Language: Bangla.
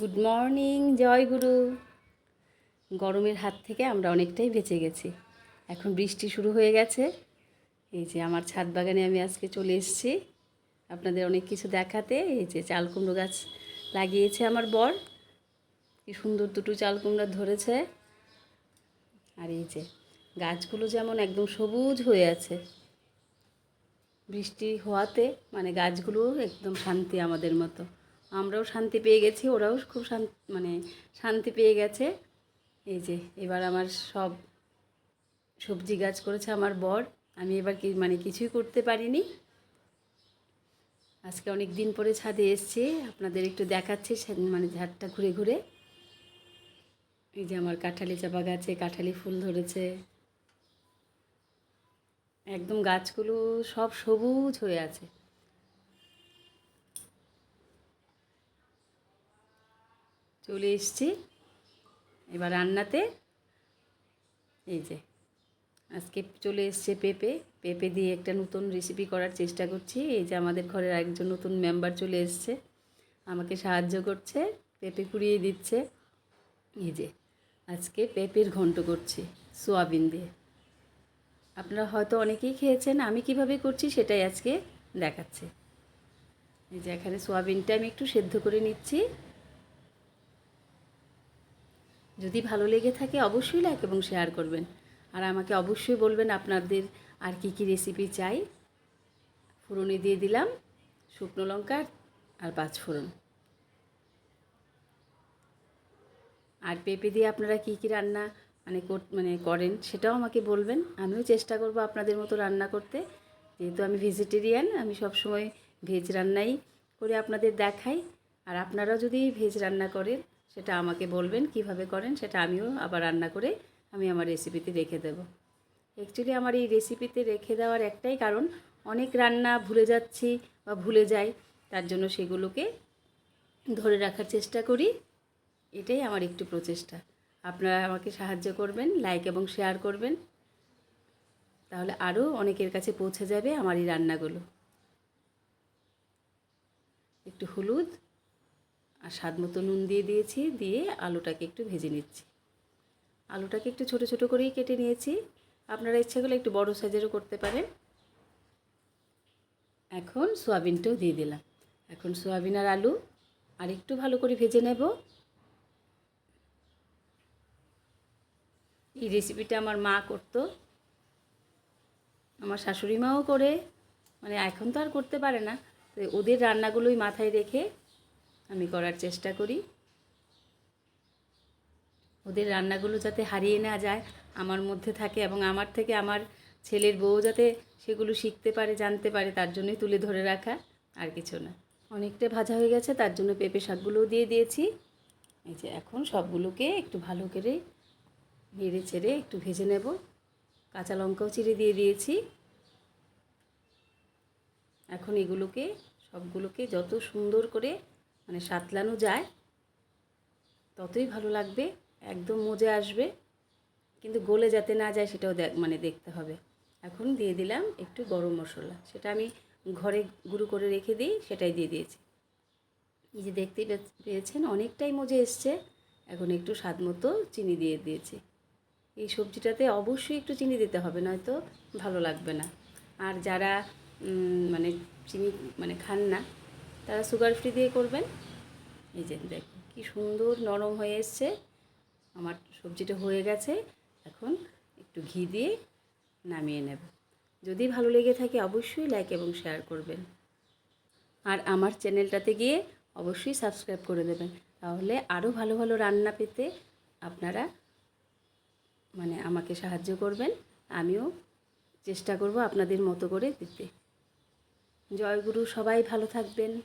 গুড মর্নিং জয় গুরু। গরমের হাত থেকে আমরা অনেকটাই বেঁচে গেছি। এখন বৃষ্টি শুরু হয়ে গেছে। এই যে আমার ছাদ বাগানে আমি আজকে চলে এসেছি। আপনাদের অনেক কিছু দেখাতে। এই যে চাল কুমড়ো গাছ লাগিয়েছে আমার বর। কি সুন্দর দুটো চাল কুমড়া ধরেছে। আর এই যে গাছগুলো যেমন একদম সবুজ হয়ে আছে। বৃষ্টি হওয়াতে মানে গাছগুলো একদম শান্তি আমাদের মতো। আমরাও শান্তি পেয়ে গেছি, ওরাও খুব শান্তি মানে শান্তি পেয়ে গেছে। এই যে, এবার আমার সব সবজি গাছ করেছে আমার বর। আমি এবার কি মানে কিছুই করতে পারিনি। আজকে অনেক দিন পরে ছাদে এসছি, আপনাদের একটু দেখাচ্ছি মানে ঝাড়টা ঘুরে ঘুরে। এই যে আমার কাঁঠালি চাপা গাছে কাঁঠালি ফুল ধরেছে। একদম গাছগুলো সব সবুজ হয়ে আছে। চলে এসছি। এবার রান্নাতে এই যে, আজকে চলে এসছে পেঁপে। পেঁপে দিয়ে একটা নতুন রেসিপি করার চেষ্টা করছি। এই যে আমাদের ঘরের একজন নতুন মেম্বার চলে এসছে। আমাকে সাহায্য করছে, পেঁপে কুড়িয়ে দিচ্ছে। এই যে, আজকে পেঁপের ঘন্ট করছি সোয়াবিন দিয়ে। আপনারা হয়তো অনেকেই খেয়েছেন, আমি কীভাবে করছি সেটাই আজকে দেখাচ্ছি। এই যে এখানে সোয়াবিনটা আমি একটু সেদ্ধ করে নিচ্ছি। যদি ভালো লেগে থাকে অবশ্যই লাইক এবং শেয়ার করবেন। আর আমাকে অবশ্যই বলবেন আপনাদের আর কি কি রেসিপি চাই। ফোড়নে দিয়ে দিলাম, শুকনো লঙ্কা আর পাঁচ ফোড়ন। আর পেঁপে দিয়ে আপনারা কী কী রান্না মানে মানে করেন সেটাও আমাকে বলবেন। আমিও চেষ্টা করব আপনাদের মতো রান্না করতে। যেহেতু আমি ভেজিটেরিয়ান আমি সবসময় ভেজ রান্নাই করে আপনাদের দেখাই। আর আপনারাও যদি ভেজ রান্না করেন সেটা আমাকে বলবেন কীভাবে করেন সেটা আমিও আবার রান্না করে আমি আমার রেসিপিতে রেখে দেব। অ্যাকচুয়ালি আমার এই রেসিপিতে রেখে দেওয়ার একটাই কারণ, অনেক রান্না ভুলে যাচ্ছি বা ভুলে যাই, তার জন্য সেগুলোকে ধরে রাখার চেষ্টা করি। এটাই আমার একটু প্রচেষ্টা। আপনারা আমাকে সাহায্য করবেন লাইক এবং শেয়ার করবেন। তাহলে আরও অনেকের কাছে পৌঁছে যাবে আমার এই রান্নাগুলো। একটু হলুদ আর স্বাদ মতো নুন দিয়ে দিয়েছি, দিয়ে আলুটাকে একটু ভেজে নিচ্ছি। আলুটাকে একটু ছোট ছোট করেই কেটে নিয়েছি। আপনারা ইচ্ছা করলে একটু বড় সাইজেরও করতে পারেন। এখন সোয়াবিনটাও দিয়ে দিলাম। এখন সোয়াবিন আর আলু আর একটু ভালো করে ভেজে নেব। এই রেসিপিটা আমার মা করতো। আমার শাশুড়ি মাও করে। মানে এখন তো আর করতে পারে না। তো ওদের রান্নাগুলোই মাথায় রেখে আমি করার চেষ্টা করি। ওদের রান্নাগুলো যাতে হারিয়ে না যায়, আমার মধ্যে থাকে এবং আমার থেকে আমার ছেলের বউ যাতে সেগুলো শিখতে পারে, জানতে পারে, তার জন্যই তুলে ধরে রাখা, আর কিছু না। অনেকটা ভাজা হয়ে গেছে, তার জন্য পেঁপে শাকগুলোও দিয়ে দিয়েছি। এই যে এখন সবগুলোকে একটু ভালো করে নেড়ে চেড়ে একটু ভেজে নেব। কাঁচা লঙ্কাও চিড়ে দিয়ে দিয়েছি। এখন এগুলোকে, সবগুলোকে যত সুন্দর করে মানে সাতলানো যায়, ততই ভালো লাগবে, একদম মজে আসবে, কিন্তু গলে যাতে না যায় সেটাও মানে দেখতে হবে। এখন দিয়ে দিলাম একটু গরম মশলা, সেটা আমি ঘরে গুঁড়ো করে রেখে দিই, সেটাই দিয়ে দিয়েছি। এই যে দেখতেই পেয়েছেন, অনেকটাই মজে এসছে, এখন একটু স্বাদ মতো চিনি দিয়ে দিয়েছি। এই সবজিটাতে অবশ্যই একটু চিনি দিতে হবে, নয়তো ভালো লাগবে না। আর যারা মানে চিনি মানে খান না তারা সুগার ফ্রি দিয়ে করবেন। এই যে দেখুন কি সুন্দর নরম হয়ে এসছে। আমার সবজিটা হয়ে গেছে। এখন একটু ঘি দিয়ে নামিয়ে নেব। যদি ভালো লেগে থাকে অবশ্যই লাইক এবং শেয়ার করবেন। আর আমার চ্যানেলটাতে গিয়ে অবশ্যই সাবস্ক্রাইব করে দেবেন। তাহলে আরও ভালো ভালো রান্না পেতে আপনারা মানে আমাকে সাহায্য করবেন। আমিও চেষ্টা করব আপনাদের মতো করে দিতে। জয়গুরু, সবাই ভালো থাকবেন।